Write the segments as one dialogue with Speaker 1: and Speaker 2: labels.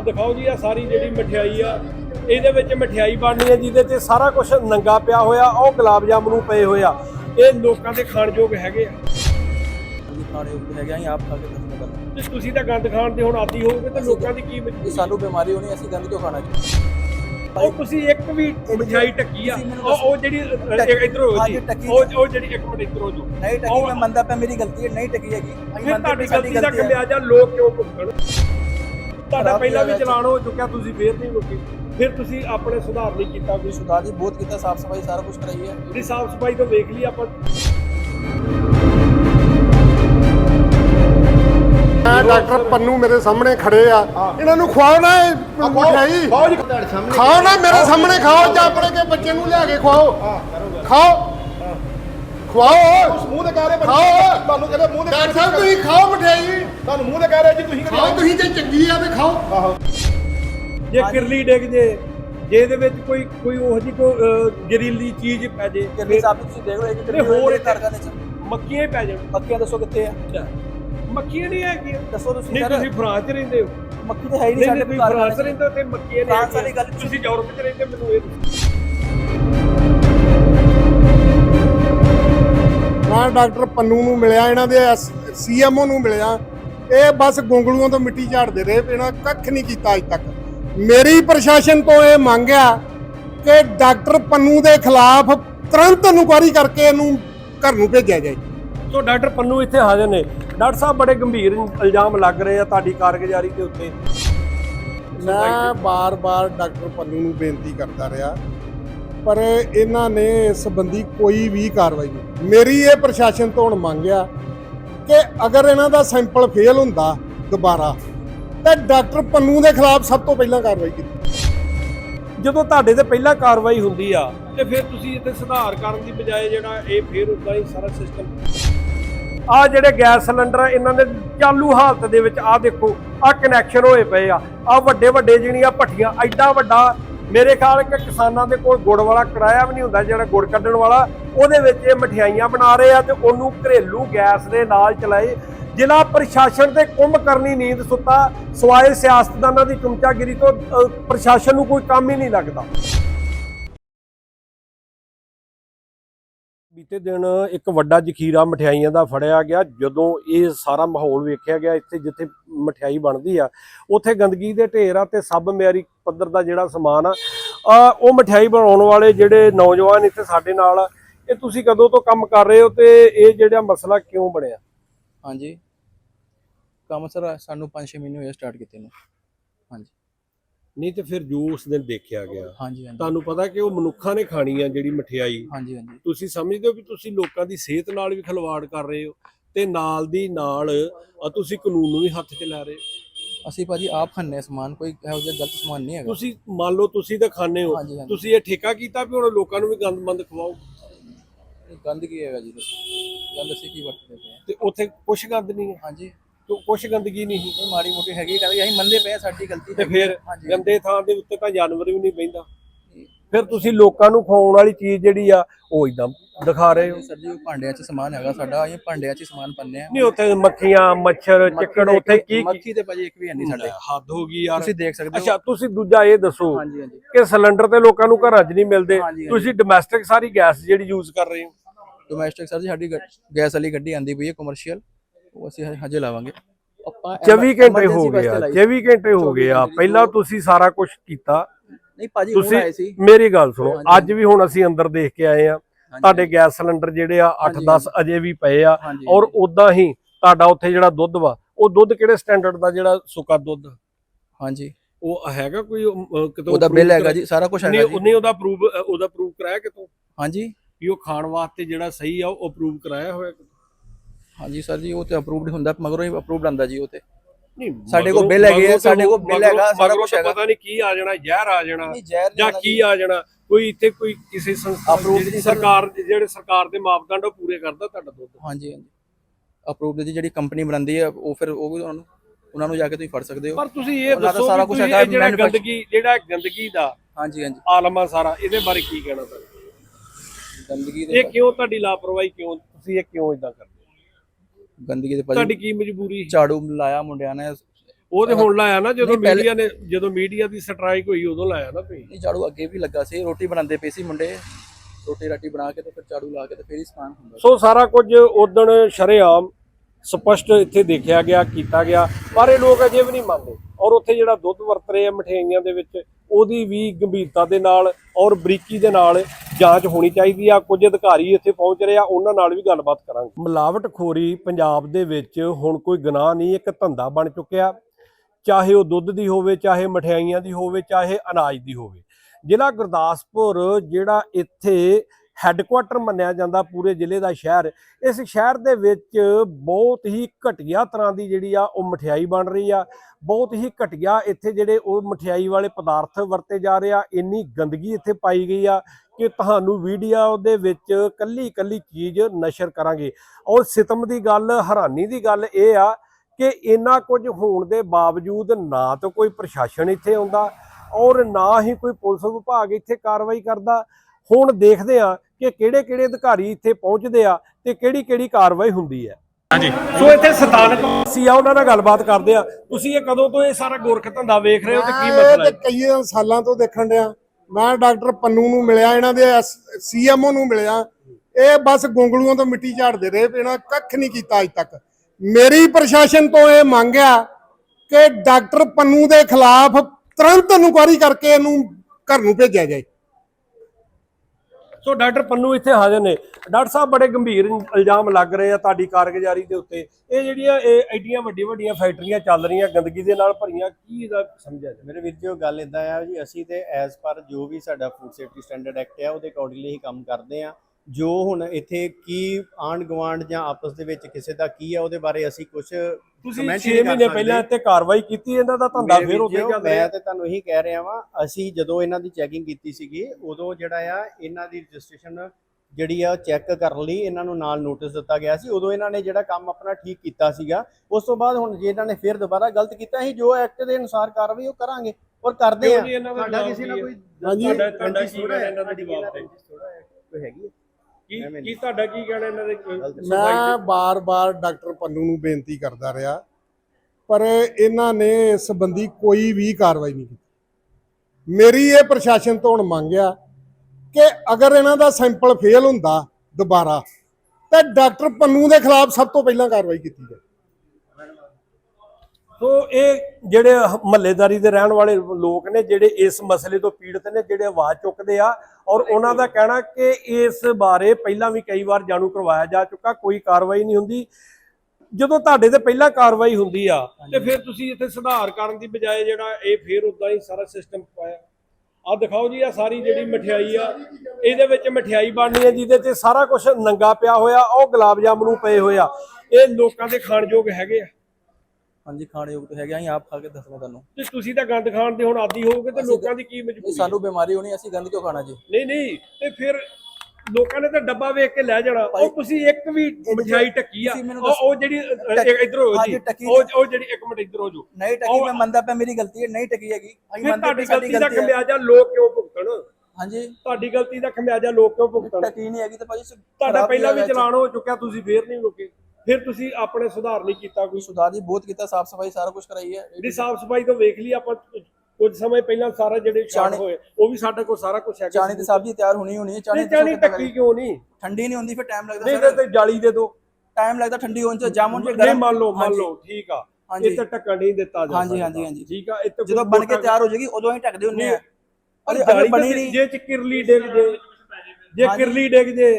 Speaker 1: ਆ ਦਿਖਾਓ ਜੀ ਆ ਸਾਰੀ ਜਿਹੜੀ ਮਠਿਆਈ ਆ ਇਹਦੇ ਵਿੱਚ ਮਠਿਆਈ ਬਣਨੀ ਹੈ ਜਿਹਦੇ ਤੇ ਸਾਰਾ ਕੁਝ ਨੰਗਾ ਪਿਆ ਹੋਇਆ ਉਹ ਗੁਲਾਬ ਜਾਮਨੂ ਪਏ ਹੋਇਆ ਇਹ ਲੋਕਾਂ ਦੇ ਖਾਣ ਯੋਗ ਹੈਗੇ ਆ।
Speaker 2: ਜੀ ਖਾਣੇ ਉੱਤੇ ਹੈਗੇ ਆਂ ਆਪ ਖਾ ਕੇ ਖਤਮ ਕਰ
Speaker 1: ਤੇ ਤੁਸੀਂ ਤਾਂ ਗੰਦ ਖਾਣ ਦੇ ਹੁਣ ਆਦੀ ਹੋਵੋਗੇ ਤੇ ਲੋਕਾਂ ਦੀ ਕੀ ਮਜਬੂਰੀ?
Speaker 2: ਸਾਨੂੰ ਬਿਮਾਰੀ ਹੋਣੀ ਅਸੀਂ ਗੰਦ ਕਿਉਂ ਖਾਣਾ ਜੀ?
Speaker 1: ਉਹ ਤੁਸੀਂ ਇੱਕ ਵੀ ਮਠਿਆਈ ਟੱਕੀ ਆ ਉਹ ਉਹ ਜਿਹੜੀ ਇਧਰ ਹੋ
Speaker 2: ਹਾਂਜੀ,
Speaker 1: ਜੀ
Speaker 2: ਟੱਕੀ।
Speaker 1: ਉਹ ਉਹ ਜਿਹੜੀ ਇੱਕ ਮਿੰਟ ਇਧਰ ਹੋ ਜਾਓ
Speaker 2: ਨਹੀਂ ਟਕੀ ਮੈਂ ਮੰਨਦਾ ਪਿਆ ਮੇਰੀ ਗਲਤੀ ਹੈ ਨਹੀਂ ਟਕੀ ਹੈਗੀ। ਅਸੀਂ
Speaker 1: ਫਿਰ
Speaker 2: ਮੰਨਦੇ
Speaker 1: ਤੁਹਾਡੀ
Speaker 2: ਵੀ ਸਾਡੀ
Speaker 1: ਗਲਤੀ ਦਾ
Speaker 2: ਗਲਤੀ ਹੈ।
Speaker 1: ਖਮਿਆਜਾ ਲੋਕ ਕਿਉਂ ਭੁਗਤਣ? ਤੁਹਾਡਾ ਪਹਿਲਾਂ ਵੀ ਚਲਾਨ ਹੋ ਚੁੱਕਿਆ ਤੁਸੀਂ ਫੇਰ ਨਹੀਂ ਰੁਕੇ। ਫਿਰ ਤੁਸੀਂ ਆਪਣੇ ਸੁਧਾਰ ਨਹੀਂ ਕੀਤਾ ਕੋਈ।
Speaker 2: ਸੁਧਾਰ ਜੀ ਬਹੁਤ ਕੀਤਾ ਸਾਫ਼ ਸਫ਼ਾਈ ਸਾਰਾ ਕੁਝ ਕਰਾਈ ਹੈ।
Speaker 1: ਜਿਹੜੀ ਸਾਫ਼ ਸਫ਼ਾਈ ਤੋਂ ਵੇਖ ਲਈ ਆਪਾਂ।
Speaker 3: ਮੈਂ ਡਾਕਟਰ ਪੰਨੂ ਮੇਰੇ ਸਾਹਮਣੇ ਖੜੇ ਆ। ਇਹਨਾਂ ਨੂੰ ਖਵਾਓ ਨਾ ਇਹ ਮਠਿਆਈ। ਖਾਓ ਨਾ ਮੇਰੇ ਸਾਹਮਣੇ ਖਾਓ ਜਾਂ ਆਪਣੇ ਕੇ ਬੱਚੇ ਨੂੰ ਲਿਆ ਕੇ ਖਵਾਓ। ਖਾਓ। ਖਵਾਓ
Speaker 4: ਮੂੰਹ ਤੇ ਕਹਿ ਰਹੇ
Speaker 3: ਖਾਓ।
Speaker 4: ਤੁਹਾਨੂੰ ਕਹਿੰਦੇ ਮੂੰਹ ਤੇ
Speaker 3: ਡਾਕਟਰ ਸਾਹਿਬ ਤੁਸੀਂ ਖਾਓ ਮਠਿਆਈ।
Speaker 4: ਤੁਹਾਨੂੰ ਮੂੰਹ ਤੇ ਕਹਿ ਰਹੇ ਜੀ ਤੁਸੀਂ
Speaker 3: ਖਾਓ ਤੁਸੀਂ ਤੇ ਚੰਗੀ ਆ ਤੇ ਖਾਓ।
Speaker 1: ਜੇ ਕਿਰਲੀ ਡਿੱਗ ਜੇ ਜੇ ਇਹਦੇ ਵਿੱਚ ਕੋਈ ਕੋਈ ਉਹ ਜੀ ਕੋਈ ਅਹ, ਜ਼ਹਿਰੀਲੀ ਚੀਜ਼ ਪੈ ਜੇ
Speaker 2: ਕਿਰਲੀ ਸਾਹਿਬ ਤੁਸੀਂ ਦੇਖ ਲਓ ਇੱਕ ਕਿਰਲੀ
Speaker 1: ਹੋਰ
Speaker 2: ਹੋਰ
Speaker 1: ਇੱਥੇ-
Speaker 2: ਕਰਗਾਂ ਦੇ ਚ
Speaker 1: ਮੱਖੀਆਂ ਹੀ ਪੈ ਜਾਣ।
Speaker 2: ਮੱਖੀਆਂ ਦੱਸੋ ਕਿੱਥੇ ਆ?
Speaker 1: ਮੱਖੀਆਂ ਨਹੀਂ ਹੈਗੀਆਂ।
Speaker 2: ਦੱਸੋ ਤੁਸੀਂ
Speaker 1: ਨਹੀਂ ਤੁਸੀਂ ਫਰਾਂਸ 'ਚ ਰਹਿੰਦੇ ਹੋ।
Speaker 2: ਮੱਖੀ ਤਾਂ ਹੈ ਹੀ ਨਹੀਂ
Speaker 1: ਨਹੀਂ
Speaker 2: ਸਾਡੇ
Speaker 1: ਤੁਸੀਂ ਫਰਾਂਸ 'ਚ ਰਹਿੰਦੇ ਹੋ ਤੇ ਮੱਖੀਆਂ ਨਹੀਂ
Speaker 2: ਫਰਾਂਸ ਵਾਲੀ
Speaker 1: ਹੈਗੀਆਂ।
Speaker 2: ਗੱਲ-
Speaker 1: ਤੁਸੀਂ ਯੂਰਪ 'ਚ ਰਹਿੰਦੇ ਮੈਨੂੰ ਇਹ ਦੱਸੋ।
Speaker 3: ਮੈਂ ਡਾਕਟਰ ਪੰਨੂ ਨੂੰ ਮਿਲਿਆ ਇਹਨਾਂ ਦੇ ਸੀਐਮਓ ਨੂੰ ਮਿਲਿਆ। ਇਹ ਬਸ ਗੋਂਗਲੂਆਂ ਤੋਂ ਮਿੱਟੀ ਝਾੜਦੇ ਰਹੇ ਇਹਨਾਂ ਕੱਖ ਨਹੀਂ ਕੀਤਾ ਅਜ ਤੱਕ। ਮੇਰੀ ਪ੍ਰਸ਼ਾਸਨ ਤੋਂ ਇਹ ਮੰਗਿਆ ਕਿ ਡਾਕਟਰ ਪੰਨੂ ਦੇ ਖਿਲਾਫ ਤੁਰੰਤ ਇਨਕੁਆਇਰੀ ਕਰਕੇ ਇਹਨੂੰ ਘਰ ਨੂੰ ਭੇਜਿਆ ਜਾਏ।
Speaker 1: ਸੋ ਡਾਕਟਰ ਪੰਨੂ ਇੱਥੇ ਹਾਜ਼ਰ ਨੇ। ਡਾਕਟਰ ਸਾਹਿਬ ਬੜੇ ਗੰਭੀਰ ਇਲਜ਼ਾਮ ਲੱਗ ਰਹੇ ਆ ਤੁਹਾਡੀ ਕਾਰਗੁਜ਼ਾਰੀ ਦੇ ਉੱਤੇ।
Speaker 3: ਮੈਂ ਬਾਰ-ਬਾਰ ਡਾਕਟਰ ਪੰਨੂ ਨੂੰ ਬੇਨਤੀ ਕਰਦਾ ਰਿਹਾ ਪਰ ਇਹਨਾਂ ਨੇ ਇਸ ਸੰਬੰਧੀ ਕੋਈ ਵੀ ਕਾਰਵਾਈ ਨਹੀਂ ਮੇਰੀ ਇਹ ਪ੍ਰਸ਼ਾਸਨ ਤੋਂ ਹੁਣ ਮੰਗਿਆ ਕਿ ਅਗਰ ਇਹਨਾਂ ਦਾ ਸੈਂਪਲ ਫੇਲ ਹੁੰਦਾ ਦੁਬਾਰਾ, ਤਾਂ ਡਾਕਟਰ ਪੰਨੂ ਦੇ ਖਿਲਾਫ ਸਭ ਤੋਂ ਪਹਿਲਾਂ ਕਾਰਵਾਈ ਕੀਤੀ।
Speaker 1: ਜਦੋਂ ਤੁਹਾਡੇ ਤੇ ਪਹਿਲਾਂ ਕਾਰਵਾਈ ਹੁੰਦੀ ਆ, ਤੇ ਫਿਰ ਤੁਸੀਂ ਇੱਥੇ ਸੁਧਾਰ ਕਰਨ ਦੀ ਬਜਾਏ ਜਿਹੜਾ ਇਹ ਫੇਰ ਉਦਾਂ ਹੀ ਸਾਰਾ ਸਿਸਟਮ ਆ ਜਿਹੜੇ ਗੈਸ ਸਿਲੰਡਰ ਇਹਨਾਂ ਦੇ ਚਾਲੂ ਹਾਲਤ ਦੇ ਵਿੱਚ ਆ ਦੇਖੋ, ਆ ਕਨੈਕਸ਼ਨ ਹੋਏ ਪਏ ਆ। ਆ ਵੱਡੇ ਵੱਡੇ ਜਿਹੜੀਆਂ ਭੱਠੀਆਂ, ਐਡਾ ਵੱਡਾ ਮੇਰੇ ਖਿਆਲ ਕਿ ਕਿਸਾਨਾਂ ਦੇ ਕੋਲ ਗੁੜ ਵਾਲਾ ਕੜਾਇਆ ਵੀ ਨਹੀਂ ਹੁੰਦਾ, ਜਿਹੜਾ ਗੁੜ ਕੱਢਣ ਵਾਲਾ, ਉਹਦੇ ਵਿੱਚ ਇਹ ਮਠਿਆਈਆਂ ਬਣਾ ਰਹੇ ਆ ਤੇ ਉਹਨੂੰ ਘਰੇਲੂ ਗੈਸ ਦੇ ਨਾਲ ਚਲਾਏ ਜ਼ਿਲ੍ਹਾ ਪ੍ਰਸ਼ਾਸਨ ਤੇ ਕੁੰਭ ਕਰਨੀ ਨੀਂਦ ਸੁੱਤਾ, ਸਵਾਏ ਸਿਆਸਤਦਾਨਾਂ ਦੀ ਚਮਚਾਗਿਰੀ ਤੋਂ ਪ੍ਰਸ਼ਾਸਨ ਨੂੰ ਕੋਈ ਕੰਮ ਹੀ ਨਹੀਂ ਲੱਗਦਾ। ਬੀਤੇ ਦਿਨ ਇੱਕ ਵੱਡਾ ਜ਼ਖੀਰਾ ਮਠਿਆਈਆਂ ਦਾ ਫੜਿਆ ਗਿਆ, ਜਦੋਂ ਇਹ ਸਾਰਾ ਮਾਹੌਲ ਵੇਖਿਆ ਗਿਆ ਇੱਥੇ ਜਿੱਥੇ ਮਠਿਆਈ ਬਣਦੀ ਆ, ਉੱਥੇ ਗੰਦਗੀ ਦੇ ਢੇਰ ਆ ਤੇ ਸਭ ਮਿਆਰੀ ਪੱਧਰ ਦਾ ਜਿਹੜਾ ਸਮਾਨ ਆ ਉਹ ਮਠਿਆਈ ਬਣਾਉਣ ਵਾਲੇ ਜਿਹੜੇ ਨੌਜਵਾਨ ਇੱਥੇ ਸਾਡੇ ਨਾਲ ਇਹ ਤੁਸੀਂ ਕਦੋਂ ਤੋਂ ਕੰਮ ਕਰ ਰਹੇ ਹੋ ਤੇ ਇਹ ਜਿਹੜਾ ਮਸਲਾ ਕਿਉਂ ਬਣਿਆ?
Speaker 2: ਹਾਂਜੀ। ਕੰਮ ਸਰ, ਸਾਨੂੰ 5-6 ਮਹੀਨੇ ਹੋਏ ਸਟਾਰਟ ਕੀਤੇ ਨੂੰ।
Speaker 1: ਨਹੀਂ ਤੇ ਫਿਰ ਜੋ ਉਸ ਦਿਨ ਦੇਖਿਆ ਗਿਆ।
Speaker 2: ਹਾਂਜੀ ਹਾਂਜੀ।
Speaker 1: ਤੁਹਾਨੂੰ ਪਤਾ ਕਿ ਉਹ ਮਨੁੱਖਾਂ ਨੇ ਖਾਣੀ ਆ ਜਿਹੜੀ ਮਠਿਆਈ।
Speaker 2: ਹਾਂਜੀ ਹਾਂਜੀ।
Speaker 1: ਤੁਸੀਂ ਸਮਝਦੇ ਹੋ ਵੀ ਤੁਸੀਂ ਲੋਕਾਂ ਦੀ ਸਿਹਤ ਨਾਲ ਵੀ ਖਿਲਵਾੜ ਕਰ ਰਹੇ ਹੋ ਤੇ ਨਾਲ ਦੀ ਨਾਲ ਅ, ਤੁਸੀਂ ਕਾਨੂੰਨ ਨੂੰ ਵੀ ਹੱਥ 'ਚ ਲੈ ਰਹੇ ਹੋ।
Speaker 2: ਅਸੀਂ ਭਾਜੀ ਆਪ ਖੰਨੇ ਸਮਾਨ ਕੋਈ ਇਹੋ ਜਿਹਾ ਗਲਤ ਸਮਾਨ ਨਹੀਂ ਹੈਗਾ।
Speaker 1: ਤੁਸੀਂ ਮੰਨ ਲਓ ਤੁਸੀਂ ਤਾਂ ਖਾਣੇ ਹੋ।
Speaker 2: ਹਾਂਜੀ, ਹਾਂਜੀ।
Speaker 1: ਤੁਸੀਂ ਇਹ ਠੇਕਾ ਕੀਤਾ ਵੀ ਹੁਣ ਲੋਕਾਂ ਨੂੰ ਵੀ ਗੰਦਮੰਦ ਖਵਾਓ?
Speaker 2: ਇਹ ਗੰਦ ਕੀ ਹੈਗਾ ਜੀ? ਦੱਸੋ। ਗੰਦ ਅਸੀਂ ਕੀ ਵਰਤਦੇ ਪਏ ਹਾਂ?
Speaker 1: ਤੇ ਉੱਥੇ ਕੁਛ ਗੰਦ ਨਹੀਂ ਹੈ?
Speaker 2: ਹਾਂਜੀ।
Speaker 1: ਕੁਛ ਗੰਦਗੀ ਨਹੀਂ ਸੀ।
Speaker 2: ਇਹ ਮਾੜੀ ਮੋਟੀ ਹੈਗੀ ਕਹਿੰਦੇ ਅਸੀਂ ਮੰਨਦੇ ਪਏ ਸਾਡੀ ਗਲਤੀ
Speaker 1: ਤੇ
Speaker 2: ਹੈਗੀ
Speaker 1: ਫਿਰ।
Speaker 2: ਹਾਂਜੀ।
Speaker 1: ਗੰਦੇ ਥਾਂ ਦੇ ਉੱਤੇ ਤਾਂ ਜਾਨਵਰ ਵੀ ਨਹੀਂ ਬਹਿੰਦਾ। ਫਿਰ ਤੁਸੀਂ ਲੋਕਾਂ ਨੂੰ ਖਵਾਉਣ ਵਾਲੀ ਚੀਜ਼ ਜਿਹੜੀ ਆ ਉਹ ਇਦਾਂ ਦਿਖਾ ਰਹੇ ਹੋ?
Speaker 2: ਸਰ ਜੀ ਉਹ ਭਾਂਡਿਆਂ 'ਚ ਸਮਾਨ ਹੈਗਾ ਸਾਡਾ ਅਸੀਂ ਭਾਂਡਿਆਂ 'ਚ ਹੀ ਸਮਾਨ ਪੰਨੇ ਆ
Speaker 1: ਨਹੀਂ ਉੱਥੇ ਮੱਖੀਆਂ ਮੱਛਰ ਚਿੱਕੜ ਉੱਥੇ ਕੀ ਕੀ
Speaker 2: ਮੱਖੀ ਤੇ ਭਾਜੀ ਇੱਕ ਵੀ ਹੈ ਨਹੀਂ ਸਾਡੇ।
Speaker 1: ਹੱਦ ਹੋ ਗਈ ਯਾਰ।
Speaker 2: ਤੁਸੀਂ ਦੇਖ ਸਕਦੇ ਹੋ।
Speaker 1: ਅੱਛਾ ਤੁਸੀਂ ਦੂਜਾ ਇਹ ਦੱਸੋ
Speaker 2: ਹਾਂਜੀ ਹਾਂਜੀ।
Speaker 1: ਕਿ ਸਿਲੰਡਰ ਤੇ ਲੋਕਾਂ ਨੂੰ ਘਰਾਂ 'ਚ ਨਹੀਂ ਮਿਲਦੇ।
Speaker 2: ਹਾਂਜੀ, ਹਾਂਜੀ।
Speaker 1: ਤੁਸੀਂ ਡੋਮੈਸਟਿਕ ਸਾਰੀ ਗੈਸ ਜਿਹੜੀ ਯੂਜ਼ ਕਰ ਰਹੇ ਹੋ।
Speaker 2: ਡੋਮੈਸਟਿਕ ਸਰ ਜੀ ਸਾਡੀ ਗ- ਗੈਸ ਵਾਲੀ ਗੱਡੀ ਆਂਦੀ ਪਈ ਹੈ ਕਮਰਸ਼ੀਅਲ ਉਹ ਅਸੀਂ ਹਜੇ- ਲਾਵਾਂਗੇ। ਆਪਾਂ
Speaker 1: 24 ਘੰਟੇ ਹੋ ਗਏ ਆ
Speaker 2: ਵਾਸਤੇ ਲਾਈ।
Speaker 1: 24 ਘੰਟੇ ਹੋ
Speaker 2: 24
Speaker 1: ਗਏ ਆ। ਪਹਿਲਾਂ ਤੁਸੀਂ ਸਾਰਾ ਕੁਝ ਕੀਤਾ।
Speaker 2: ਨਹੀਂ ਭਾਜੀ ਹੁਣ ਆਏ ਸੀ।
Speaker 1: ਮੇਰੀ ਗੱਲ ਸੁਣੋ। ਅੱਜ ਵੀ ਹੁਣ ਅਸੀਂ ਅੰਦਰ ਦੇਖ ਕੇ ਆਏ ਆ। ਤੁਹਾਡੇ ਗੈਸ ਸਿਲੰਡਰ ਜਿਹੜੇ ਆ 8-10 ਅਜੇ ਵੀ ਪਏ ਆ। ਔਰ ਉਦਾਂ ਹੀ ਤੁਹਾਡਾ ਉੱਥੇ ਜਿਹੜਾ ਦੁੱਧ ਵਾ ਉਹ ਦੁੱਧ ਕਿਹੜੇ ਸਟੈਂਡਰਡ ਦਾ ਜਿਹੜਾ ਸੁੱਕਾ ਦੁੱਧ?
Speaker 2: ਹਾਂਜੀ।
Speaker 1: ਉਹ ਹੈਗਾ ਕੋਈ ਕਿਤੋਂ
Speaker 2: ਉਹਦਾ ਬਿੱਲ ਹੈਗਾ ਜੀ ਸਾਰਾ ਕੁਝ ਹੈਗਾ
Speaker 1: ਨਹੀਂ
Speaker 2: ਜੀ।
Speaker 1: ਉਹਨੇ ਉਹਦਾ ਪ੍ਰੂਵ ਉਹਦਾ ਪ੍ਰੂਵ ਕਰਾਇਆ ਕਿਤੋਂ?
Speaker 2: ਹਾਂਜੀ।
Speaker 1: ਵੀ ਉਹ ਖਾਣ ਵਾਸਤੇ ਜਿਹੜਾ ਸਹੀ ਆ ਉਹ ਅਪਰੂਵ ਕਰਾਇਆ ਹੋਇਆ?
Speaker 2: ਹਾਂਜੀ ਸਰ ਜੀ ਉਹ ਤੇ ਅਪਰੂਵਡ ਹੁੰਦਾ ਮਗਰੋਂ ਹੀ ਅਪਰੂਵਡ ਆਂਦਾ ਜੀ ਉਹ ਤੇ।
Speaker 1: ਨਹੀਂ
Speaker 2: ਸਾਡੇ ਕੋਲ ਬਿੱਲ ਹੈਗੇ ਸਾਡੇ ਕੋਲ ਬਿੱਲ ਹੈਗਾ, ਸਾਰਾ
Speaker 1: ਤਾਂ
Speaker 2: ਹੈਗਾ।
Speaker 1: ਪਤਾ ਨਹੀਂ ਕੀ ਆ ਜਾਣਾ ਜ਼ਹਿਰ ਆ ਜਾਣਾ ਜਾਂ ਕੀ ਆ ਜਾਣਾ ਕੋਈ ਇੱਥੇ ਕੋਈ ਕਿਸੇ ਸੰਸਥਾ ਜਿਹੜੀ
Speaker 2: ਸਰ।
Speaker 1: ਸਰਕਾਰ ਜਿਹੜੇ ਸਰਕਾਰ ਦੇ ਮਾਪਦੰਡ ਉਹ ਪੂਰੇ ਕਰਦਾ ਤੁਹਾਡਾ ਦੁੱਧ।
Speaker 2: ਹਾਂਜੀ ਹਾਂਜੀ। ਅਪਰੂਵਡ ਦੀ ਜਿਹੜੀ ਕੰਪਨੀ ਬਣਾਉਂਦੀ ਹੈ ਉਹ ਫਿਰ ਉਹ ਵੀ ਉਹਨਾਂ ਨੂੰ ਉਹਨਾਂ ਨੂੰ ਜਾ ਕੇ ਤੁਸੀਂ ਫੜ ਸਕਦੇ ਹੋ।
Speaker 1: ਪਰ ਤੁਸੀਂ ਇਹ ਦੱਸੋ
Speaker 2: ਸਾਰਾ
Speaker 1: ਤੁਸੀਂ
Speaker 2: ਹੈਗਾ,
Speaker 1: ਜਿਹੜਾ ਗੰਦਗੀ ਜਿਹੜਾ ਗੰਦਗੀ ਦਾ
Speaker 2: ਹਾਂਜੀ ਹਾਂਜੀ।
Speaker 1: ਆਲਮ ਸਾਰਾ ਇਹਦੇ ਬਾਰੇ ਕੀ ਕਹਿਣਾ ਤੁਸੀਂ
Speaker 2: ਗੰਦਗੀ ਦੇ
Speaker 1: ਇਹ ਕਿਉਂ ਤੁਹਾਡੀ ਲਾਪਰਵਾਹੀ ਕਿਉਂ ਤੁਸੀਂ ਇਹ ਕਿਉਂ ਇਦਾਂ ਕਰਦੇ?
Speaker 2: ਗੰਦਗੀ ਦੇ
Speaker 1: ਤੁਹਾਡੀ
Speaker 2: ਭਾਜੀ
Speaker 1: ਕੀ ਮਜਬੂਰੀ
Speaker 2: ਝਾੜੂ ਲਾਇਆ ਮੁੰਡਿਆਂ ਨੇ।
Speaker 1: ਉਹ ਤੇ ਹੁਣ ਲਾਇਆ ਨਾ ਜਦੋਂ ਮੀਡੀਆ ਨੇ ਜਦੋਂ ਮੀਡੀਆ ਦੀ ਸਟ੍ਰਾਈਕ ਹੋਈ ਉਦੋਂ ਲਾਇਆ ਨਾ ਤੁਸੀਂ?
Speaker 2: ਨਹੀਂ ਝਾੜੂ ਅੱਗੇ ਵੀ ਲੱਗਾ ਸੀ। ਰੋਟੀ ਬਣਾਉਂਦੇ ਪਏ ਸੀ ਮੁੰਡੇ। ਰੋਟੀ ਰਾਟੀ ਬਣਾ ਕੇ ਤੇ ਫਿਰ ਝਾੜੂ ਲਾ ਕੇ ਤੇ ਫਿਰ ਹੀ ਸਮਾਨ ਹੁੰਦਾ ਸੀ।
Speaker 1: ਸੋ ਸਾਰਾ ਕੁਝ ਉਦਣ ਸ਼ਰੇਆਮ ਸਪਸ਼ਟ ਇੱਥੇ ਦੇਖਿਆ ਗਿਆ ਕੀਤਾ ਗਿਆ। ਪਰ ਇਹ ਲੋਕ ਅਜੇ ਵੀ ਨਹੀਂ ਮੰਨਦੇ। ਔਰ ਉੱਥੇ ਜਿਹੜਾ ਦੁੱਧ ਵਰਤ ਰਹੇ ਆ ਮਠਿਆਈਆਂ ਦੇ ਵਿੱਚ ਉਹਦੀ ਵੀ ਗੰਭੀਰਤਾ ਦੇ ਨਾਲ ਔਰ ਬਰੀਕੀ ਦੇ ਨਾਲ ਜਾਂਚ ਹੋਣੀ ਚਾਹੀਦੀ ਆ। ਕੁਝ ਅਧਿਕਾਰੀ ਇੱਥੇ ਪਹੁੰਚ ਰਹੇ ਆ, ਉਹਨਾਂ ਨਾਲ ਵੀ ਗੱਲਬਾਤ ਕਰਾਂਗੇ। ਮਿਲਾਵਟਖੋਰੀ ਪੰਜਾਬ ਦੇ ਵਿੱਚ ਹੁਣ ਕੋਈ ਗੁਨਾਹ ਨਹੀਂ, ਇੱਕ ਧੰਦਾ ਬਣ ਚੁੱਕਿਆ। ਚਾਹੇ ਉਹ ਦੁੱਧ ਦੀ ਹੋਵੇ, ਚਾਹੇ ਮਠਿਆਈਆਂ ਦੀ ਹੋਵੇ, ਚਾਹੇ ਅਨਾਜ ਦੀ ਹੋਵੇ। ਜ਼ਿਲ੍ਹਾ ਗੁਰਦਾਸਪੁਰ ਜਿਹੜਾ ਇੱਥੇ ਹੈੱਡਕੁਆਟਰ ਮੰਨਿਆ ਜਾਂਦਾ ਪੂਰੇ ਜ਼ਿਲ੍ਹੇ ਦਾ ਸ਼ਹਿਰ। ਇਸ ਸ਼ਹਿਰ ਦੇ ਵਿੱਚ ਬਹੁਤ ਹੀ ਘਟੀਆ ਤਰ੍ਹਾਂ ਦੀ ਜਿਹੜੀ ਆ ਉਹ ਮਠਿਆਈ ਬਣ ਰਹੀ ਆ। ਬਹੁਤ ਹੀ ਘਟੀਆ ਇੱਥੇ ਜਿਹੜੇ ਉਹ ਮਠਿਆਈ ਵਾਲੇ ਪਦਾਰਥ ਵਰਤੇ ਜਾ ਰਹੇ ਆ। ਇੰਨੀ ਗੰਦਗੀ ਇੱਥੇ ਪਾਈ ਗਈ ਆ ਕਿ ਤੁਹਾਨੂੰ ਵੀਡੀਓ ਦੇ ਵਿੱਚ ਕੱਲੀ ਕੱਲੀ ਚੀਜ਼ ਨਸ਼ਰ ਕਰਾਂਗੇ। ਔਰ ਸਿਤਮ ਦੀ ਗੱਲ, ਹੈਰਾਨੀ ਦੀ ਗੱਲ ਇਹ ਆ ਕਿ ਇੰਨਾ ਕੁਝ ਹੋਣ ਦੇ ਬਾਵਜੂਦ ਨਾ ਤਾਂ ਕੋਈ ਪ੍ਰਸ਼ਾਸਨ ਇੱਥੇ ਆਉਂਦਾ ਔਰ ਨਾ ਹੀ ਕੋਈ ਪੁਲਿਸ ਵਿਭਾਗ ਇੱਥੇ ਕਾਰਵਾਈ ਕਰਦਾ। ਹੁਣ ਦੇਖਦੇ ਆ ਕਿ ਕਿਹੜੇ ਕਿਹੜੇ ਅਧਿਕਾਰੀ ਇੱਥੇ ਪਹੁੰਚਦੇ ਆ ਤੇ ਕਿਹੜੀ ਕਿਹੜੀ ਕਾਰਵਾਈ ਹੁੰਦੀ ਹੈ। ਹਾਂਜੀ। ਸੋ ਇੱਥੇ ਸਥਾਨਕ ਵਾਸੀ ਆ ਉਹਨਾਂ ਨਾਲ ਗੱਲਬਾਤ ਕਰਦੇ ਆ। ਤੁਸੀਂ ਇਹ ਕਦੋਂ ਤੋਂ ਇਹ ਸਾਰਾ ਗੋਰਖ ਧੰਦਾ ਵੇਖ ਰਹੇ ਹੋ ਤੇ ਕੀ ਮਸਲਾ ਹੈ?
Speaker 3: ਕਈ ਸਾਲਾਂ ਤੋਂ ਦੇਖਣ ਡਿਆ। ਮੈਂ ਡਾਕਟਰ ਪੰਨੂ ਨੂੰ ਮਿਲਿਆ ਇਹਨਾਂ ਦੇ ਸੀਐਮਓ ਨੂੰ ਮਿਲਿਆ। ਇਹ ਬਸ ਗੁੰਗਲੂਆਂ ਤੋਂ ਮਿੱਟੀ ਝਾੜਦੇ ਰਹੇ ਇਹਨਾਂ ਕੱਖ ਨਹੀਂ ਕੀਤਾ ਅਜ ਤੱਕ। ਮੇਰੀ ਪ੍ਰਸ਼ਾਸਨ ਤੋਂ ਇਹ ਮੰਗ ਆ ਕਿ ਡਾਕਟਰ ਪੰਨੂ ਦੇ ਖਿਲਾਫ ਤੁਰੰਤ ਇਨਕੁਆਇਰੀ ਕਰਕੇ ਇਹਨੂੰ ਘਰ ਨੂੰ ਭੇਜਿਆ ਜਾਏ।
Speaker 1: ਸੋ ਡਾਕਟਰ ਪੰਨੂ ਇੱਥੇ ਹਾਜ਼ਰ ਨੇ। ਡਾਕਟਰ ਸਾਹਿਬ, ਬੜੇ ਗੰਭੀਰ ਇਲਜ਼ਾਮ ਲੱਗ ਰਹੇ ਆ ਤੁਹਾਡੀ ਕਾਰਗੁਜ਼ਾਰੀ ਦੇ ਉੱਤੇ। ਇਹ ਜਿਹੜੀਆਂ, ਇਹ ਐਡੀਆਂ ਵੱਡੀਆਂ ਵੱਡੀਆਂ ਫੈਕਟਰੀਆਂ ਚੱਲ ਰਹੀਆਂ ਗੰਦਗੀ ਦੇ ਨਾਲ ਭਰੀਆਂ, ਕੀ ਇਹਦਾ ਸਮਝਿਆ ਜਾਵੇ?
Speaker 5: ਮੇਰੇ ਵੀਰ ਜੀ, ਉਹ ਗੱਲ ਇਦਾਂ ਆ ਜੀ, ਅਸੀਂ ਤੇ ਐਜ਼ ਪਰ ਜੋ ਵੀ ਸਾਡਾ ਫੂਡ ਸੇਫਟੀ ਸਟੈਂਡਰਡ ਐਕਟ ਆ, ਉਹਦੇ ਅਕੋਰਡਿੰਗਲੀ ਹੀ ਕੰਮ ਕਰਦੇ ਆ। ਜੋ ਹੁਣ ਇੱਥੇ ਕੀ ਆਂਡ ਗਵਾਂਡ ਜਾਂ ਆਪਸ ਦੇ ਵਿੱਚ ਕਿਸੇ ਦਾ ਕੀ ਆ, ਉਹਦੇ ਬਾਰੇ ਅਸੀਂ ਕੁਝ
Speaker 1: ਤੁਸੀਂ 6 ਮਹੀਨੇ ਪਹਿਲਾਂ ਇੱਥੇ ਕਾਰਵਾਈ ਕੀਤੀ ਇਹਨਾਂ ਦਾ ਧੰਦਾ ਫੇਰ ਉੱਥੇ ਚੱਲ
Speaker 5: ਮੈਂ ਤੇ ਤੁਹਾਨੂੰ ਇਹੀ ਕਹਿ ਰਿਹਾ ਵਾਂ ਅਸੀਂ ਜਦੋਂ ਇਹਨਾਂ ਦੀ ਚੈਕਿੰਗ ਕੀਤੀ ਸੀਗੀ ਉਦੋਂ ਜਿਹੜਾ ਆ ਇਹਨਾਂ ਦੀ ਰਜਿਸਟ੍ਰੇਸ਼ਨ ਜਿਹੜੀ ਆ ਚੈੱਕ ਕਰਨ ਲਈ ਇਹਨਾਂ ਨੂੰ ਨਾਲ ਨੋਟਿਸ ਦਿੱਤਾ ਗਿਆ ਸੀ ਉਦੋਂ ਇਹਨਾਂ ਨੇ ਜਿਹੜਾ ਕੰਮ ਆਪਣਾ ਠੀਕ ਕੀਤਾ ਸੀਗਾ ਉਸ ਤੋਂ ਬਾਅਦ ਹੁਣ ਜੇ ਇਹਨਾਂ ਨੇ ਫਿਰ ਦੁਬਾਰਾ ਗਲਤ ਕੀਤਾ ਅਸੀਂ ਜੋ ਐਕਟ ਦੇ ਅਨੁਸਾਰ ਕਾਰਵਾਈ ਉਹ ਕਰਾਂਗੇ ਔਰ ਕਰਦੇ ਆ ਸਾਡਾ ਕਿਸੇ ਨਾਲ
Speaker 1: ਹੈ?
Speaker 5: ਕੋਈ
Speaker 3: ਹਾਂਜੀ,
Speaker 1: ਤੁਹਾਡਾ- ਤੁਹਾਡਾ ਕੀ ਕਹਿਣਾ ਇਹਨਾਂ ਦੇ ਜਵਾਬ ਤੇ?
Speaker 5: ਕੋਈ ਹੈਗੀ ਹੈ?
Speaker 1: ਕੀ ਕੀ ਤੁਹਾਡਾ ਕੀ ਕਹਿਣਾ ਇਹਨਾਂ ਦੇ
Speaker 3: ਮੈਂ ਬਾਰ-ਬਾਰ ਡਾਕਟਰ ਪੰਨੂ ਨੂੰ ਬੇਨਤੀ ਕਰਦਾ ਰਿਹਾ ਪਰ ਇਹਨਾਂ ਨੇ ਇਸ ਸੰਬੰਧੀ ਕੋਈ ਵੀ ਕਾਰਵਾਈ ਨਹੀਂ ਕੀਤੀ। ਮੇਰੀ ਇਹ ਪ੍ਰਸ਼ਾਸਨ ਤੋਂ ਹੁਣ ਮੰਗ ਆ ਕਿ ਅਗਰ ਇਹਨਾਂ ਦਾ ਸੈਂਪਲ ਫੇਲ ਹੁੰਦਾ ਦੁਬਾਰਾ ਤੇ ਡਾਕਟਰ ਪੰਨੂ ਦੇ ਖਿਲਾਫ ਸਭ ਤੋਂ ਪਹਿਲਾਂ ਕਾਰਵਾਈ ਕੀਤੀ ਜਾਏ।
Speaker 1: ਸੋ ਇਹ ਜਿਹੜੇ ਮਹੱਲੇਦਾਰੀ ਦੇ ਰਹਿਣ ਵਾਲੇ ਲੋਕ ਨੇ ਜਿਹੜੇ ਇਸ ਮਸਲੇ ਤੋਂ ਪੀੜਤ ਨੇ ਜਿਹੜੇ ਆਵਾਜ਼ ਚੁੱਕਦੇ ਆ ਔਰ ਉਹਨਾਂ ਦਾ ਕਹਿਣਾ ਕਿ ਇਸ ਬਾਰੇ ਪਹਿਲਾਂ ਵੀ ਕਈ ਵਾਰ ਜਾਣੂ ਕਰਵਾਇਆ ਜਾ ਚੁੱਕਾ ਕੋਈ ਕਾਰਵਾਈ ਨਹੀਂ ਹੁੰਦੀ। ਜਦੋਂ ਤੁਹਾਡੇ ਤੇ ਪਹਿਲਾਂ ਕਾਰਵਾਈ ਹੁੰਦੀ ਆ ਤੇ ਫਿਰ ਤੁਸੀਂ ਇੱਥੇ ਸੁਧਾਰ ਕਰਨ ਦੀ ਬਜਾਏ ਜਿਹੜਾ ਇਹ ਫਿਰ ਉਦਾਂ ਹੀ ਸਾਰਾ ਸਿਸਟਮ ਪਾਇਆ। ਆ ਦਿਖਾਓ ਜੀ ਆ ਸਾਰੀ ਜਿਹੜੀ ਮਠਿਆਈ ਆ ਇਹਦੇ ਵਿੱਚ ਮਠਿਆਈ ਬਣਨੀ ਹੈ ਜਿਹਦੇ ਤੇ ਸਾਰਾ ਕੁਝ ਨੰਗਾ ਪਿਆ ਹੋਇਆ ਉਹ ਗੁਲਾਬ ਜਾਮਨੂ ਪਏ ਹੋਏ ਆ। ਇਹ ਲੋਕਾਂ ਦੇ ਖਾਣ ਯੋਗ ਹੈਗੇ ਆ।
Speaker 2: ਹਾਂਜੀ ਖਾਣ ਯੋਗ ਤਾਂ ਹੈਗੇ ਅਸੀਂ ਆਪ ਖਾ ਕੇ ਦੱਸਣਾ ਤੁਹਾਨੂੰ।
Speaker 1: ਤੇ ਤੁਸੀਂ ਤਾਂ ਗੰਦ ਖਾਣ ਦੇ ਹੁਣ ਆਦੀ ਹੋਵੋਗੇ ਤੇ
Speaker 2: ਅਸੀਂ
Speaker 1: ਲੋਕਾਂ ਦੀ ਕੀ
Speaker 2: ਨਹੀਂ
Speaker 1: ਮਜਬੂਰੀ?
Speaker 2: ਸਾਨੂੰ ਬਿਮਾਰੀ ਹੋਣੀ ਅਸੀਂ ਗੰਦ ਕਿਉਂ ਖਾਣਾ ਜੀ?
Speaker 1: ਨਹੀਂ ਨਹੀਂ ਤੇ ਫਿਰ ਲੋਕਾਂ ਨੇ ਤਾਂ ਡੱਬਾ ਵੇਖ ਕੇ ਲੈ ਜਾਣਾ।
Speaker 2: ਭਾਈ,
Speaker 1: ਉਹ ਤੁਸੀਂ ਇੱਕ ਵੀ ਮਠਿਆਈ ਟੱਕੀ ਆ।
Speaker 2: ਤੁਸੀਂ ਮੈਨੂੰ
Speaker 1: ਉਹ ਉਹ ਜਿਹੜੀ ਇਧਰ ਹੋ
Speaker 2: ਹਾਂਜੀ,
Speaker 1: ਜੀ।
Speaker 2: ਟੱਕੀ
Speaker 1: ਉਹ ਉਹ ਜਿਹੜੀ ਇੱਕ ਮਿੰਟ ਇਧਰ ਹੋ ਜੋ
Speaker 2: ਨਹੀਂ ਟਕੀ ਮੈਂ ਮੰਨਦਾ ਪਿਆ ਮੇਰੀ ਗਲਤੀ ਹੈ ਨਹੀਂ ਟਕੀ ਹੈਗੀ। ਅਸੀਂ
Speaker 1: ਫਿਰ
Speaker 2: ਮੰਨਦੇ
Speaker 1: ਤੁਹਾਡੀ
Speaker 2: ਪਏ
Speaker 1: ਗਲਤੀ ਦਾ
Speaker 2: ਹੈ।
Speaker 1: ਖਮਿਆਜਾ ਲੋਕ ਕਿਉਂ ਭੁਗਤਣ?
Speaker 2: ਹਾਂਜੀ।
Speaker 1: ਤੁਹਾਡੀ ਗਲਤੀ ਦਾ ਖਮਿਆਜਾ ਲੋਕ ਕਿਉਂ ਭੁਗਤਣ?
Speaker 2: ਟਕੀ ਨਹੀਂ ਹੈਗੀ ਤਾਂ ਭਾਜੀ ਸ-
Speaker 1: ਤੁਹਾਡਾ ਪਹਿਲਾਂ ਵੀ ਚਲਾਨ ਹੋ ਚੁੱਕਿਆ ਤੁਸੀਂ ਫੇਰ ਨਹੀਂ ਰੁਕੇ। ਫਿਰ ਤੁਸੀਂ ਆਪਣੇ ਸੁਧਾਰ ਨਹੀਂ ਕੀਤਾ ਕੋਈ
Speaker 2: ਸੁਧਾਰ ਜੀ ਬਹੁਤ ਕੀਤਾ ਸਾਫ਼ ਸਫ਼ਾਈ ਸਾਰਾ ਕੁਝ ਕਰਾਈ ਹੈ
Speaker 1: ਜਿਹੜੀ ਸਾਫ਼ ਸਫ਼ਾਈ ਤੋਂ ਵੇਖ ਲਈ ਆਪਾਂ ਕੁਝ ਸਮੇਂ ਪਹਿਲਾਂ ਸਾਰਾ ਜਿਹੜੇ
Speaker 2: ਚਾਣੀ-
Speaker 1: ਹੋਏ ਉਹ ਵੀ ਸਾਡੇ ਕੋਲ ਸਾਰਾ ਕੁਝ ਹੈਗਾ
Speaker 2: ਚਾਣੀ ਤੇ ਸਬਜ਼ੀ ਤਿਆਰ ਹੋਣੀ ਹੋਣੀ ਹੈ ਚਾਣੀ
Speaker 1: ਚਾਣੀ ਟੱਕੀ ਕਿਉਂ ਨਹੀਂ
Speaker 2: ਠੰਡੀ ਨਹੀਂ ਹੁੰਦੀ ਫਿਰ ਟਾਈਮ ਲੱਗਦਾ
Speaker 1: ਨਹੀਂ
Speaker 2: ਸਰ
Speaker 1: ਤੇ ਜਾਲੀ ਦੇ ਦੋ
Speaker 2: ਟਾਈਮ ਲੱਗਦਾ ਠੰਡੀ ਹੋਣ ਚ ਜਾਮੁਨ ਚ ਗਰਮ
Speaker 1: ਮੰਨ ਲਓ ਮੰਨ। ਲਓ ਠੀਕ ਆ। ਇਹ ਤਾਂ ਢੱਕਣ ਨਹੀਂ ਦਿੱਤਾ ਜਾ
Speaker 2: ਹਾਂਜੀ। ਹਾਂਜੀ, ਹਾਂਜੀ।
Speaker 1: ਠੀਕ ਆ ਇਹ ਤਾਂ
Speaker 2: ਜਦੋਂ ਬਣ ਕੇ ਤਿਆਰ ਹੋ ਜਾਏਗੀ ਉਦੋਂ ਹੀ ਢੱਕਦੇ ਹੁੰਨੇ ਆ ਅਰੇ
Speaker 1: ਜਾਲੀ ਜੇ ਚ ਕਿਰਲੀ ਡਿੱਗ ਜੇ ਜੇ। ਕਿਰਲੀ ਡਿੱਗ ਜੇ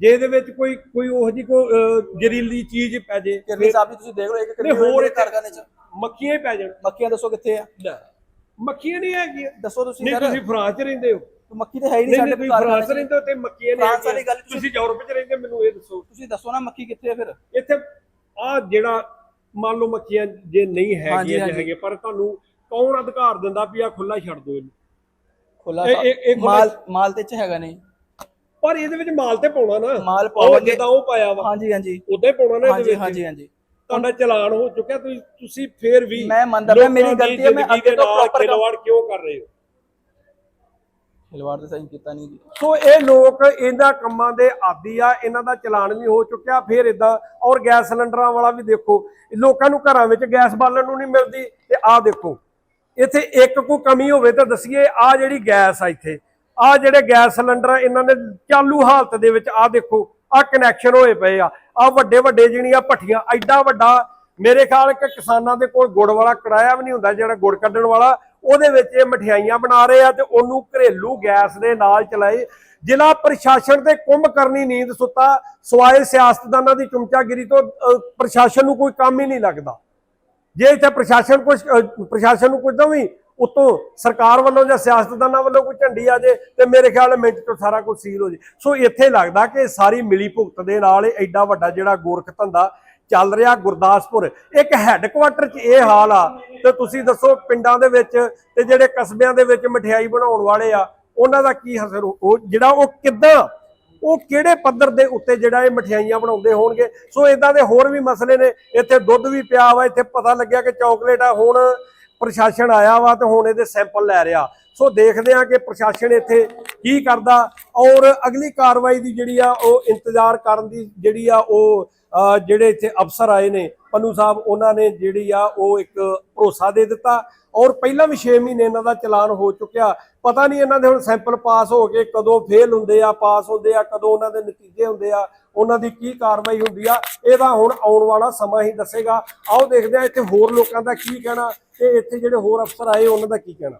Speaker 1: ਜੇ ਇਹਦੇ ਵਿੱਚ ਕੋਈ ਕੋਈ ਉਹ ਜੀ ਕੋ ਜ਼ਰੀਲੀ ਚੀਜ਼ ਪੈ ਜੇ
Speaker 2: ਕਿਰਨੀ ਸਾਹਿਬ ਜੀ ਤੁਸੀਂ ਦੇਖ ਲਓ ਇੱਕ
Speaker 1: ਨਹੀਂ,
Speaker 2: ਕਿਰਨੀ
Speaker 1: ਹੋਰ
Speaker 2: ਹੋਰ ਕਾਰਖਾਨੇ ਚ।
Speaker 1: ਮੱਖੀਆਂ ਹੀ ਪੈ ਜਾਣ।
Speaker 2: ਮੱਖੀਆਂ ਦੱਸੋ ਕਿੱਥੇ ਆ?
Speaker 1: ਲੈ, ਮੱਖੀਆਂ ਨਹੀਂ ਹੈਗੀਆਂ।
Speaker 2: ਦੱਸੋ ਤੁਸੀਂ
Speaker 1: ਨਹੀਂ ਤੁਸੀਂ ਫਰਾਂਸ ਚ ਰਹਿੰਦੇ ਹੋ।
Speaker 2: ਮੱਖੀ ਤੇ ਹੈ ਹੀ ਨਹੀਂ
Speaker 1: ਨਹੀਂ
Speaker 2: ਸਾਡੇ
Speaker 1: ਤੁਸੀਂ
Speaker 2: ਕਾਰਖਾਨੇ
Speaker 1: ਫਰਾਂਸ
Speaker 2: ਚ
Speaker 1: ਰਹਿੰਦੇ ਹੋ ਤੇ ਮੱਖੀਆਂ ਨਹੀਂ
Speaker 2: ਫਰਾਂਸ ਵਾਲੀ
Speaker 1: ਹੈਗੀਆਂ।
Speaker 2: ਗੱਲ ਤੁਸੀਂ-
Speaker 1: ਤੁਸੀਂ ਯੂਰਪ ਚ ਰਹਿੰਦੇ ਮੈਨੂੰ ਇਹ ਦੱਸੋ।
Speaker 2: ਤੁਸੀਂ ਦੱਸੋ ਨਾ ਮੱਖੀ ਕਿੱਥੇ ਆ ਫਿਰ।
Speaker 1: ਇੱਥੇ ਆ ਜਿਹੜਾ ਮੰਨ ਲਓ ਮੱਖੀਆਂ ਜੇ ਨਹੀਂ
Speaker 2: ਹਾਂਜੀ,
Speaker 1: ਹੈਗੀਆਂ ਜੇ
Speaker 2: ਹਾਂਜੀ।
Speaker 1: ਹੈਗੇ ਪਰ ਤੁਹਾਨੂੰ ਕੌਣ ਅਧਿਕਾਰ ਦਿੰਦਾ ਵੀ ਆ ਖੁੱਲਾ ਛੱਡ ਦਿਓ ਇਹਨੂੰ?
Speaker 2: ਖੁੱਲਾ
Speaker 1: ਇਹ- ਇਹ- ਇਹ
Speaker 2: ਮਾਲ ਮਾਲ ਤੇ ਚ ਹੈਗਾ ਨਹੀਂ।
Speaker 1: ਪਰ ਇਹਦੇ ਵਿੱਚ ਮਾਲ ਤੇ ਪਾਉਣਾ ਨਾ।
Speaker 2: ਮਾਲ ਪਾਵਾਂਗੇ
Speaker 1: ਜਿੱਦਾਂ ਉਹ ਪਾਇਆ ਵਾ।
Speaker 2: ਹਾਂਜੀ ਹਾਂਜੀ।
Speaker 1: ਉਦਾਂ ਹੀ ਪਾਉਣਾ ਨਾ ਇਹਦੇ ਵਿੱਚ।
Speaker 2: ਹਾਂਜੀ ਹਾਂਜੀ।
Speaker 1: ਤੁਹਾਡਾ ਚਲਾਨ ਹੋ ਚੁੱਕਿਆ ਤੁਸੀਂ ਤੁਸੀਂ ਫੇਰ ਵੀ
Speaker 2: ਮੈਂ ਮੰਨਦਾ ਪਿਆ, ਮੇਰੀ ਗਲਤੀ ਹੈ, ਮੈਂ ਅੱਗੇ ਤੋਂ ਕੰਮ-
Speaker 1: ਖਿਲਵਾੜ ਕਿਉਂ ਕਰ ਰਹੇ ਹੋ?
Speaker 2: ਖਿਲਵਾੜ ਤੇ ਸਾਈਨ ਕੀਤਾ ਨਹੀਂ
Speaker 1: ਸੋ ਇਹ ਲੋਕ ਇਹਨਾਂ ਕੰਮਾਂ ਦੇ ਆਦੀ ਆ ਇਹਨਾਂ ਦਾ ਚਲਾਨ ਵੀ ਹੋ ਚੁੱਕਿਆ ਫਿਰ ਇਦਾਂ ਔਰ ਗੈਸ ਸਿਲੰਡਰਾਂ ਵਾਲਾ ਵੀ ਦੇਖੋ ਲੋਕਾਂ ਨੂੰ ਘਰਾਂ ਵਿੱਚ ਗੈਸ ਬਾਲਣ ਨੂੰ ਨਹੀਂ ਮਿਲਦੀ ਤੇ ਆਹ ਦੇਖੋ ਇੱਥੇ ਇੱਕ ਕੋ ਕਮੀ ਹੋਵੇ ਤਾਂ ਦਸੀਏ ਆ ਜਿਹੜੀ ਗੈਸ ਆ ਇੱਥੇ ਆ ਜਿਹੜੇ ਗੈਸ ਸਿਲੰਡਰ ਇਹਨਾਂ ਦੇ ਚਾਲੂ ਹਾਲਤ ਦੇ ਵਿੱਚ ਆ ਦੇਖੋ ਆ ਕਨੈਕਸ਼ਨ ਹੋਏ ਪਏ ਆ। ਆ ਵੱਡੇ ਵੱਡੇ ਜਿਹੜੀਆਂ ਭੱਠੀਆਂ ਐਡਾ ਵੱਡਾ ਮੇਰੇ ਖਿਆਲ ਕਿ ਕਿਸਾਨਾਂ ਦੇ ਕੋਲ ਗੁੜ ਵਾਲਾ ਕੜਾਇਆ ਵੀ ਨਹੀਂ ਹੁੰਦਾ ਜਿਹੜਾ ਗੁੜ ਕੱਢਣ ਵਾਲਾ ਉਹਦੇ ਵਿੱਚ ਇਹ ਮਠਿਆਈਆਂ ਬਣਾ ਰਹੇ ਆ ਤੇ ਉਹਨੂੰ ਘਰੇਲੂ ਗੈਸ ਦੇ ਨਾਲ ਚਲਾਏ। ਜ਼ਿਲ੍ਹਾ ਪ੍ਰਸ਼ਾਸਨ ਤੇ ਕੁੰਭ ਕਰਨੀ ਨੀਂਦ ਸੁੱਤਾ ਸਵਾਏ ਸਿਆਸਤਦਾਨਾਂ ਦੀ ਚਮਚਾਗਿਰੀ ਤੋਂ ਅਹ, ਪ੍ਰਸ਼ਾਸਨ ਨੂੰ ਕੋਈ ਕੰਮ ਹੀ ਨਹੀਂ ਲੱਗਦਾ। ਜੇ ਇੱਥੇ ਪ੍ਰਸ਼ਾਸਨ ਕੁਝ ਪ੍ਰਸ਼ਾਸਨ ਨੂੰ ਕੁਝ ਨਾ ਵੀ ਉਤੋਂ ਸਰਕਾਰ ਵੱਲੋਂ ਜਾਂ ਸਿਆਸਤਦਾਨਾਂ ਵੱਲੋਂ ਕੋਈ ਝੰਡੀ ਆ ਜੇ ਤੇ ਮੇਰੇ ਖਿਆਲ ਨਾਲ ਮਿੰਟ ਤੋਂ ਸਾਰਾ ਕੁਝ ਸੀਲ ਹੋ ਜੇ। ਸੋ ਇੱਥੇ ਲੱਗਦਾ ਕਿ ਸਾਰੀ ਮਿਲੀ ਭੁਗਤ ਦੇ ਨਾਲ ਇਹ ਐਡਾ ਵੱਡਾ ਜਿਹੜਾ ਗੋਰਖ ਧੰਦਾ ਚੱਲ ਰਿਹਾ ਗੁਰਦਾਸਪੁਰ। ਇੱਕ ਹੈੱਡਕੁਆਟਰ 'ਚ ਇਹ ਹਾਲ ਆ ਤੇ ਤੁਸੀਂ ਦੱਸੋ ਪਿੰਡਾਂ ਦੇ ਵਿੱਚ ਤੇ ਜਿਹੜੇ ਕਸਬਿਆਂ ਦੇ ਵਿੱਚ ਮਠਿਆਈ ਬਣਾਉਣ ਵਾਲੇ ਆ, ਉਹਨਾਂ ਦਾ ਕੀ ਹਸਰ ਉਹ ਜਿਹੜਾ ਉਹ ਕਿੱਦਾਂ? ਉਹ ਕਿਹੜੇ ਪੱਧਰ ਦੇ ਉੱਤੇ ਜਿਹੜਾ ਇਹ ਮਠਿਆਈਆਂ ਬਣਾਉਂਦੇ ਹੋਣਗੇ? ਸੋ ਇਦਾਂ ਦੇ ਹੋਰ ਵੀ ਮਸਲੇ ਨੇ। ਇੱਥੇ ਦੁੱਧ ਵੀ ਪਿਆ ਵਾ, ਇੱਥੇ ਪਤਾ ਲੱਗਿਆ ਕਿ ਚਾਕਲੇਟ ਆ, ਹੁਣ ਪ੍ਰਸ਼ਾਸਨ ਆਇਆ ਵਾ ਤੇ ਹੁਣ ਇਹਦੇ ਸੈਂਪਲ ਲੈ ਰਿਹਾ। ਸੋ ਦੇਖਦੇ ਆ ਕਿ ਪ੍ਰਸ਼ਾਸਨ ਇੱਥੇ ਕੀ ਕਰਦਾ ਔਰ ਅਗਲੀ ਕਾਰਵਾਈ ਦੀ ਜਿਹੜੀ ਆ ਉਹ ਇੰਤਜ਼ਾਰ ਕਰਨ ਦੀ ਜਿਹੜੀ ਆ ਉਹ ਜਿਹੜੇ ਇੱਥੇ ਅਫਸਰ ਆਏ ਨੇ, ਪੰਨੂ ਸਾਹਿਬ, ਉਹਨਾਂ ਨੇ ਜਿਹੜੀ ਆ ਉਹ ਇੱਕ ਭਰੋਸਾ ਦੇ ਦਿੱਤਾ ਔਰ ਪਹਿਲਾਂ ਵੀ 6 ਮਹੀਨੇ ਇਹਨਾਂ ਦਾ ਚਲਾਨ ਹੋ ਚੁੱਕਿਆ। ਪਤਾ ਨਹੀਂ ਇਹਨਾਂ ਦੇ ਹੁਣ ਸੈਂਪਲ ਪਾਸ ਹੋ ਕੇ ਕਦੋਂ ਫੇਲ ਹੁੰਦੇ ਆ, ਪਾਸ ਹੁੰਦੇ ਆ, ਕਦੋਂ ਉਹਨਾਂ ਦੇ ਨਤੀਜੇ ਹੁੰਦੇ ਆ। ਉਹਨਾਂ ਦੀ ਕੀ ਕਾਰਵਾਈ ਹੁੰਦੀ ਆ, ਇਹਦਾ ਹੁਣ ਆਉਣ ਵਾਲਾ ਸਮਾਂ ਹੀ ਦੱਸੇਗਾ। ਆਓ ਦੇਖਦੇ ਆ ਇੱਥੇ ਹੋਰ ਲੋਕਾਂ ਦਾ ਕੀ ਕਹਿਣਾ ਤੇ ਇੱਥੇ ਜਿਹੜੇ ਹੋਰ ਅਫਸਰ ਆਏ, ਉਹਨਾਂ ਦਾ ਕੀ ਕਹਿਣਾ।